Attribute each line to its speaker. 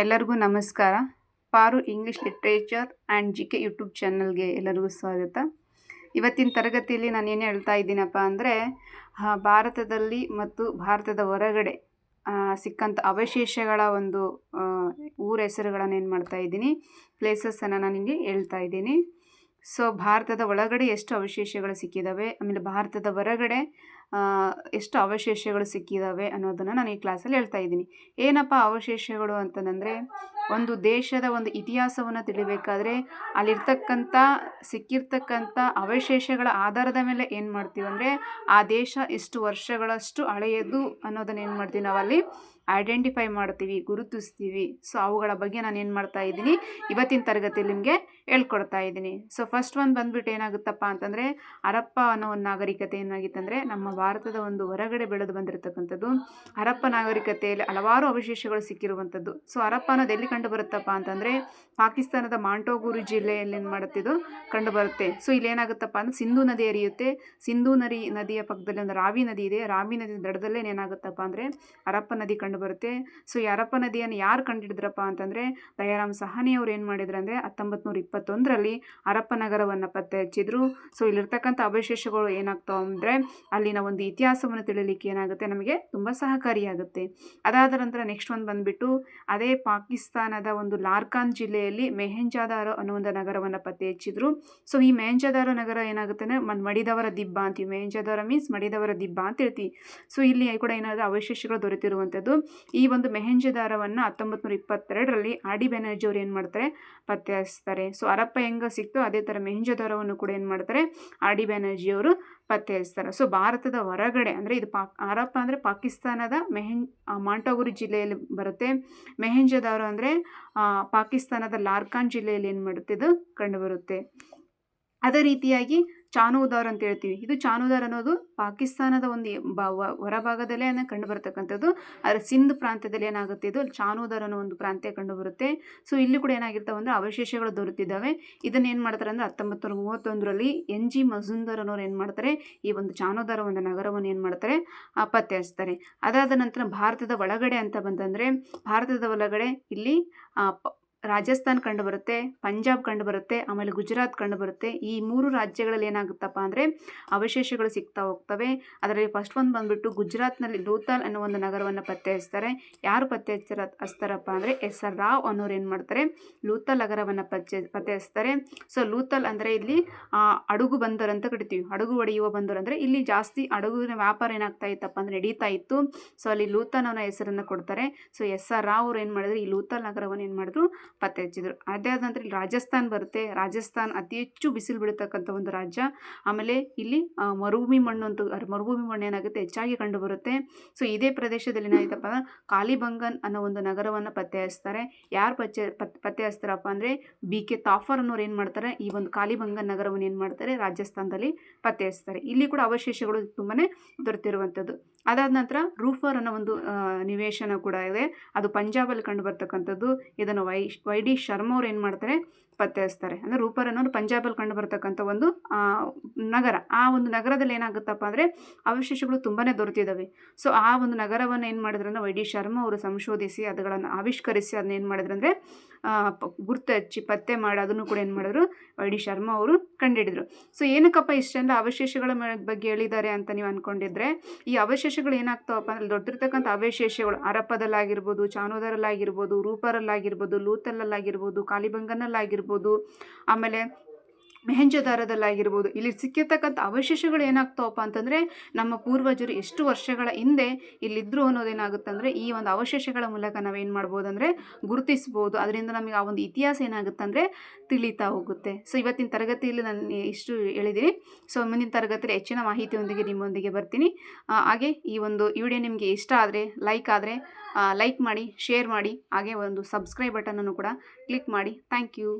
Speaker 1: ಎಲ್ಲರಿಗೂ ನಮಸ್ಕಾರ. Paru English literature and G K YouTube ಚಾನಲ್ಗೆ ಎಲ್ಲರಿಗೂ ಸ್ವಾಗತ. ಇವತ್ತಿನ ತರಗತಿಯಲ್ಲಿ ನಾನು ಏನು ಹೇಳ್ತಾ ಇದ್ದೀನಪ್ಪ ಅಂದರೆ ಭಾರತದಲ್ಲಿ ಮತ್ತು ಭಾರತದ ಹೊರಗಡೆ ಸಿಕ್ಕಂಥ ಅವಶೇಷಗಳ ಒಂದು ಊರ ಹೆಸರುಗಳನ್ನು ಏನು ಮಾಡ್ತಾ ಇದ್ದೀನಿ ಪ್ಲೇಸಸ್ಸನ್ನು ನಾನು ನಿಮಗೆ ಹೇಳ್ತಾ ಇದ್ದೀನಿ. ಸೊ ಭಾರತದ ಒಳಗಡೆ ಎಷ್ಟು ಅವಶೇಷಗಳು ಸಿಕ್ಕಿದ್ದಾವೆ ಆಮೇಲೆ ಭಾರತದ ಹೊರಗಡೆ ಎಷ್ಟು ಅವಶೇಷಗಳು ಸಿಕ್ಕಿದ್ದಾವೆ ಅನ್ನೋದನ್ನು ನಾನು ಈ ಕ್ಲಾಸಲ್ಲಿ ಹೇಳ್ತಾ ಇದ್ದೀನಿ. ಏನಪ್ಪ ಅವಶೇಷಗಳು ಅಂತಂದರೆ ಒಂದು ದೇಶದ ಒಂದು ಇತಿಹಾಸವನ್ನು ತಿಳಿಬೇಕಾದ್ರೆ ಅಲ್ಲಿರ್ತಕ್ಕಂಥ, ಸಿಕ್ಕಿರ್ತಕ್ಕಂಥ ಅವಶೇಷಗಳ ಆಧಾರದ ಮೇಲೆ ಏನು ಮಾಡ್ತೀವಿ ಅಂದರೆ ಆ ದೇಶ ಇಷ್ಟು ವರ್ಷಗಳಷ್ಟು ಹಳೆಯದು ಅನ್ನೋದನ್ನು ಏನು ಮಾಡ್ತೀವಿ ನಾವಲ್ಲಿ ಐಡೆಂಟಿಫೈ ಮಾಡ್ತೀವಿ, ಗುರುತಿಸ್ತೀವಿ. ಸೊ ಅವುಗಳ ಬಗ್ಗೆ ನಾನು ಏನು ಮಾಡ್ತಾ ಇದ್ದೀನಿ, ಇವತ್ತಿನ ತರಗತಿಯಲ್ಲಿ ನಿಮಗೆ ಹೇಳ್ಕೊಡ್ತಾ ಇದ್ದೀನಿ. ಸೊ ಫಸ್ಟ್ ಒಂದು ಬಂದ್ಬಿಟ್ಟು ಏನಾಗುತ್ತಪ್ಪ ಅಂತಂದರೆ ಹರಪ್ಪ ಅನ್ನೋ ಒಂದು ನಾಗರಿಕತೆ ಏನಾಗಿತ್ತಂದರೆ ನಮ್ಮ ಭಾರತದ ಒಂದು ಹೊರಗಡೆ ಬೆಳೆದು ಬಂದಿರತಕ್ಕಂಥದ್ದು ಹರಪ್ಪ ನಾಗರಿಕತೆಯಲ್ಲಿ ಹಲವಾರು ಅವಶೇಷಗಳು ಸಿಕ್ಕಿರುವಂಥದ್ದು. ಸೊ ಹರಪ್ಪ ಅನ್ನೋದು ಎಲ್ಲಿ ಕಂಡು ಬರುತ್ತಪ್ಪ ಅಂತಂದರೆ ಪಾಕಿಸ್ತಾನದ ಮಾಂಟೋಗೂರು ಜಿಲ್ಲೆಯಲ್ಲಿ ಏನು ಮಾಡುತ್ತಿದ್ದು ಕಂಡು ಬರುತ್ತೆ. ಸೊ ಇಲ್ಲಿ ಏನಾಗುತ್ತಪ್ಪ ಅಂದರೆ ಸಿಂಧೂ ನದಿ ಹರಿಯುತ್ತೆ. ಸಿಂಧೂ ನದಿ ನದಿಯ ಪಕ್ಕದಲ್ಲಿ ಒಂದು ರಾವಿ ನದಿ ಇದೆ. ರಾವಿ ನದಿ ದಡದಲ್ಲೇ ಏನಾಗುತ್ತಪ್ಪ ಅಂದರೆ ಹರಪ್ಪ ನದಿ ಕಂಡು ಬರುತ್ತೆ. ಸೊ ಈ ಹರಪ್ಪ ನದಿಯನ್ನು ಯಾರು ಕಂಡಿಡಿದ್ರಪ್ಪ ಅಂತಂದರೆ ದಯಾರಾಮ್ ಸಹಾನಿ ಅವ್ರು ಏನು ಮಾಡಿದ್ರು ಅಂದರೆ ಹತ್ತೊಂಬತ್ತು ನೂರ ಇಪ್ಪತ್ತೊಂದರಲ್ಲಿ ಹರಪ್ಪ ನಗರವನ್ನು ಪತ್ತೆ ಹಚ್ಚಿದ್ರು ಸೊ ಇಲ್ಲಿರ್ತಕ್ಕಂಥ ಅವಶೇಷಗಳು ಏನಾಗ್ತಾವೆ ಅಂದರೆ ಅಲ್ಲಿನ ಒಂದು ಇತಿಹಾಸವನ್ನು ತಿಳಿಲಿಕ್ಕೆ ಏನಾಗುತ್ತೆ? ನಮಗೆ ತುಂಬ ಸಹಕಾರಿಯಾಗುತ್ತೆ. ಅದಾದ ನಂತರ ನೆಕ್ಸ್ಟ್ ಒಂದು ಬಂದುಬಿಟ್ಟು ಅದೇ ಪಾಕಿಸ್ತಾನದ ಒಂದು ಲಾರ್ಕಾನ್ ಜಿಲ್ಲೆಯಲ್ಲಿ ಮೆಹೆಂಜಾದಾರೋ ಅನ್ನೋ ಒಂದು ನಗರವನ್ನು ಪತ್ತೆ ಹಚ್ಚಿದ್ರು ಸೊ ಈ ಮೆಹೆಂಜಾದಾರೋ ನಗರ ಏನಾಗುತ್ತೆ ಅಂದರೆ ಮಡಿದವರ ದಿಬ್ಬ ಅಂತೀವಿ. ಮೆಹೆಂಜಾದಾರ ಮೀನ್ಸ್ ಮಡಿದವರ ದಿಬ್ಬ ಅಂತ ಹೇಳ್ತೀವಿ. ಸೊ ಇಲ್ಲಿ ಕೂಡ ಏನಾದರೂ ಅವಶೇಷಗಳು ದೊರೆತಿರುವಂಥದ್ದು. ಈ ಒಂದು ಮೆಹೆಂಜದಾರವನ್ನು ಹತ್ತೊಂಬತ್ತು ನೂರ ಇಪ್ಪತ್ತೆರಡರಲ್ಲಿ ಆರ್ ಡಿ ಅವರು ಏನು ಮಾಡ್ತಾರೆ? ಪತ್ತೆ ಹಚ್ತಾರೆ ಸೊ ಅರಪ್ಪ ಹೆಂಗೆ ಸಿಕ್ತು ಅದೇ ಥರ ಮೆಹೆಂಜದಾರವನ್ನು ಕೂಡ ಏನು ಮಾಡ್ತಾರೆ? ಆರ್ ಡಿ ಬ್ಯಾನರ್ಜಿ ಅವರು ಪತ್ತೆ ಹಚ್ತಾರೆ ಸೊ ಭಾರತದ ಹೊರಗಡೆ ಅಂದರೆ ಇದು ಪಾಕ್, ಅರಪ್ಪ ಅಂದರೆ ಪಾಕಿಸ್ತಾನದ ಮೆಹೆನ್ ಮಾಂಟಗುರಿ ಜಿಲ್ಲೆಯಲ್ಲಿ ಬರುತ್ತೆ. ಮೆಹೆಂಜದಾರೋ ಅಂದರೆ ಪಾಕಿಸ್ತಾನದ ಲಾರ್ಕಾನ್ ಜಿಲ್ಲೆಯಲ್ಲಿ ಏನು ಮಾಡುತ್ತೆ ಇದು ಕಂಡುಬರುತ್ತೆ. ಅದೇ ರೀತಿಯಾಗಿ ಚಾನೂದಾರ್ ಅಂತ ಹೇಳ್ತೀವಿ. ಇದು ಚಾನೋದಾರ್ ಅನ್ನೋದು ಪಾಕಿಸ್ತಾನದ ಒಂದು ಬ- ಹೊರಭಾಗದಲ್ಲೇ ಕಂಡು ಬರ್ತಕ್ಕಂಥದ್ದು ಅದರ ಸಿಂಧ್ ಪ್ರಾಂತ್ಯದಲ್ಲಿ ಏನಾಗುತ್ತೆ ಇದು? ಚಾನೂದಾರ್ ಅನ್ನೋ ಒಂದು ಪ್ರಾಂತ್ಯ ಕಂಡು ಬರುತ್ತೆ ಸೊ ಇಲ್ಲಿ ಕೂಡ ಏನಾಗಿರ್ತಾವೆ ಅಂದರೆ ಅವಶೇಷಗಳು ದೊರೆತಿದ್ದಾವೆ. ಇದನ್ನು ಏನು ಮಾಡ್ತಾರೆ ಅಂದರೆ ಹತ್ತೊಂಬತ್ತು ನೂರ ಮೂವತ್ತೊಂದರಲ್ಲಿ ಎನ್ ಜಿ ಮಜುಂದರ್ ಅನ್ನೋರು ಏನು ಮಾಡ್ತಾರೆ? ಈ ಒಂದು ಚಾನೋದಾರ ಒಂದು ನಗರವನ್ನು ಏನು ಮಾಡ್ತಾರೆ? ಪತ್ತೆ ಹಚ್ತಾರೆ ಅದಾದ ನಂತರ ಭಾರತದ ಒಳಗಡೆ ಅಂತ ಬಂತಂದರೆ, ಭಾರತದ ಒಳಗಡೆ ಇಲ್ಲಿ ರಾಜಸ್ಥಾನ್ ಕಂಡು ಬರುತ್ತೆ ಪಂಜಾಬ್ ಕಂಡು ಬರುತ್ತೆ ಆಮೇಲೆ ಗುಜರಾತ್ ಕಂಡು ಬರುತ್ತೆ ಈ ಮೂರು ರಾಜ್ಯಗಳಲ್ಲಿ ಏನಾಗುತ್ತಪ್ಪ ಅಂದರೆ ಅವಶೇಷಗಳು ಸಿಗ್ತಾ ಹೋಗ್ತವೆ. ಅದರಲ್ಲಿ ಫಸ್ಟ್ ಒಂದು ಬಂದುಬಿಟ್ಟು ಗುಜರಾತ್ನಲ್ಲಿ ಲೂತಾಲ್ ಅನ್ನೋ ಒಂದು ನಗರವನ್ನು ಪತ್ತೆ ಹಚ್ತಾರೆ ಯಾರು ಪತ್ತೆ ಹಚ್ಚಾರ ಹಚ್ತಾರಪ್ಪ ಅಂದರೆ ಎಸ್ ಆರ್ ರಾವ್ ಅನ್ನೋರು ಏನು ಮಾಡ್ತಾರೆ? ಲೂತಲ್ ನಗರವನ್ನು ಪತ್ತೆ ಪತ್ತೆ ಹಚ್ತಾರೆ ಸೊ ಲೂತಲ್ ಅಂದರೆ ಇಲ್ಲಿ ಅಡುಗು ಬಂದರು ಅಂತ ಕರಿತೀವಿ. ಅಡುಗು ಒಡೆಯುವ ಬಂದರು ಅಂದರೆ ಇಲ್ಲಿ ಜಾಸ್ತಿ ಅಡುಗಿನ ವ್ಯಾಪಾರ ಏನಾಗ್ತಾ ಇತ್ತಪ್ಪ ಅಂದರೆ ನಡೀತಾ ಇತ್ತು. ಸೊ ಅಲ್ಲಿ ಲೂತಾನ್ ಅವನ ಹೆಸರನ್ನು ಕೊಡ್ತಾರೆ. ಸೊ ಎಸ್ ಆರ್ ರಾವ್ ಅವರು ಏನು ಮಾಡಿದ್ರು, ಈ ಲೂತಲ್ ನಗರವನ್ನು ಏನು ಮಾಡಿದ್ರು ಪತ್ತೆ ಹಚ್ಚಿದ್ರು. ಅದೇ ಆದ ನಂತರ ಇಲ್ಲಿ ರಾಜಸ್ಥಾನ್ ಬರುತ್ತೆ. ರಾಜಸ್ಥಾನ್ ಅತಿ ಹೆಚ್ಚು ಬಿಸಿಲು ಬೀಳತಕ್ಕಂಥ ಒಂದು ರಾಜ್ಯ. ಆಮೇಲೆ ಇಲ್ಲಿ ಮರುಭೂಮಿ ಮಣ್ಣು ಅಂತ ಮರುಭೂಮಿ ಮಣ್ಣು ಏನಾಗುತ್ತೆ ಹೆಚ್ಚಾಗಿ ಕಂಡು ಬರುತ್ತೆ ಸೊ, ಇದೇ ಪ್ರದೇಶದಲ್ಲಿ ಏನಾಯ್ತಪ್ಪ ಕಾಲಿಬಂಗನ್ ಅನ್ನೋ ಒಂದು ನಗರವನ್ನು ಪತ್ತೆ ಹಚ್ತಾರೆ. ಯಾರು ಪಚ್ಚೆ, ಪತ್- ಪತ್ತೆ ಹಚ್ತಾರಪ್ಪ ಅಂದರೆ ಬಿ ಕೆ ತಾಫರ್ ಅನ್ನೋರು ಏನು ಮಾಡ್ತಾರೆ, ಈ ಒಂದು ಕಾಲಿಬಂಗನ್ ನಗರವನ್ನು ಏನು ಮಾಡ್ತಾರೆ, ರಾಜಸ್ಥಾನದಲ್ಲಿ ಪತ್ತೆ ಹಚ್ತಾರೆ. ಇಲ್ಲಿ ಕೂಡ ಅವಶೇಷಗಳು ತುಂಬಾ ದೊರೆತಿರುವಂಥದ್ದು. ಅದಾದ ನಂತರ ರೂಫರ್ ಅನ್ನೋ ಒಂದು ನಿವೇಶನ ಕೂಡ ಇದೆ. ಅದು ಪಂಜಾಬಲ್ಲಿ ಕಂಡು ಬರ್ತಕ್ಕಂಥದ್ದು. ಇದನ್ನು ವೈ ವೈ ಡಿ ಶರ್ಮ ಅವ್ರು ಏನು ಮಾಡ್ತಾರೆ ಪತ್ತೆ ಹಚ್ತಾರೆ ಅಂದರೆ ರೂಪರ್ ಅನ್ನೋದು ಪಂಜಾಬಲ್ಲಿ ಕಂಡು ಬರ್ತಕ್ಕಂಥ ಒಂದು ನಗರ. ಆ ಒಂದು ನಗರದಲ್ಲಿ ಏನಾಗುತ್ತಪ್ಪ ಅಂದರೆ ಅವಶೇಷಗಳು ತುಂಬಾ ದೊರೆತಿದ್ದಾವೆ. ಸೊ, ಆ ಒಂದು ನಗರವನ್ನು ಏನು ಮಾಡಿದ್ರು ಅಂದರೆ ವೈ ಡಿ ಶರ್ಮಾ ಅವರು ಸಂಶೋಧಿಸಿ ಅದುಗಳನ್ನು ಆವಿಷ್ಕರಿಸಿ ಅದನ್ನ ಏನು ಮಾಡಿದ್ರು ಅಂದರೆ ಗುರ್ತು ಹಚ್ಚಿ ಪತ್ತೆ ಮಾಡಿ ಅದನ್ನು ಕೂಡ ಏನು ಮಾಡಿದ್ರು ವೈ ಡಿ ಶರ್ಮಾ ಅವರು ಕಂಡುಹಿಡಿದ್ರು ಸೊ, ಏನಕ್ಕಪ್ಪ ಇಷ್ಟೆಲ್ಲ ಅವಶೇಷಗಳ ಬಗ್ಗೆ ಹೇಳಿದ್ದಾರೆ ಅಂತ ನೀವು ಅಂದ್ಕೊಂಡಿದ್ರೆ ಈ ಅವಶೇಷಗಳು ಏನಾಗ್ತಾವಪ್ಪ ಅಂದರೆ ದೊಡ್ಡಿರ್ತಕ್ಕಂಥ ಅವಶೇಷಗಳು ಹರಪ್ಪದಲ್ಲಾಗಿರ್ಬೋದು ಚಾನೋದರಲ್ಲಾಗಿರ್ಬೋದು, ರೂಪರಲ್ಲಾಗಿರ್ಬೋದು ಲೂತಲ್ಲಾಗಿರ್ಬೋದು ಕಾಲಿಬಂಗನಲ್ಲಾಗಿರ್ಬೋದು ಆಮೇಲೆ ಮೆಹೆಂಜದಾರದಲ್ಲಾಗಿರ್ಬೋದು. ಇಲ್ಲಿ ಸಿಕ್ಕಿರ್ತಕ್ಕಂಥ ಅವಶೇಷಗಳು ಏನಾಗ್ತಾವಪ್ಪ ಅಂತಂದರೆ, ನಮ್ಮ ಪೂರ್ವಜರು ಎಷ್ಟು ವರ್ಷಗಳ ಹಿಂದೆ ಇಲ್ಲಿದ್ದರು ಅನ್ನೋದೇನಾಗುತ್ತೆ ಅಂದರೆ ಈ ಒಂದು ಅವಶೇಷಗಳ ಮೂಲಕ ನಾವೇನು ಮಾಡ್ಬೋದು ಅಂದರೆ ಗುರುತಿಸ್ಬೋದು. ಅದರಿಂದ ನಮಗೆ ಆ ಒಂದು ಇತಿಹಾಸ ಏನಾಗುತ್ತೆ ಅಂದರೆ ತಿಳಿತಾ ಹೋಗುತ್ತೆ. ಸೊ ಇವತ್ತಿನ ತರಗತಿಯಲ್ಲಿ ನಾನು ಇಷ್ಟು ಹೇಳಿದ್ದೀನಿ. ಸೊ ಮುಂದಿನ ತರಗತಿಯಲ್ಲಿ ಹೆಚ್ಚಿನ ಮಾಹಿತಿಯೊಂದಿಗೆ ನಿಮ್ಮೊಂದಿಗೆ ಬರ್ತೀನಿ. ಹಾಗೆ ಈ ಒಂದು ವಿಡಿಯೋ ನಿಮಗೆ ಇಷ್ಟ ಆದರೆ, ಲೈಕ್ ಆದರೆ ಲೈಕ್ ಮಾಡಿ, ಶೇರ್ ಮಾಡಿ, ಹಾಗೆ ಒಂದು ಸಬ್ಸ್ಕ್ರೈಬ್ ಬಟನನ್ನು ಕೂಡ ಕ್ಲಿಕ್ ಮಾಡಿ. Thank you.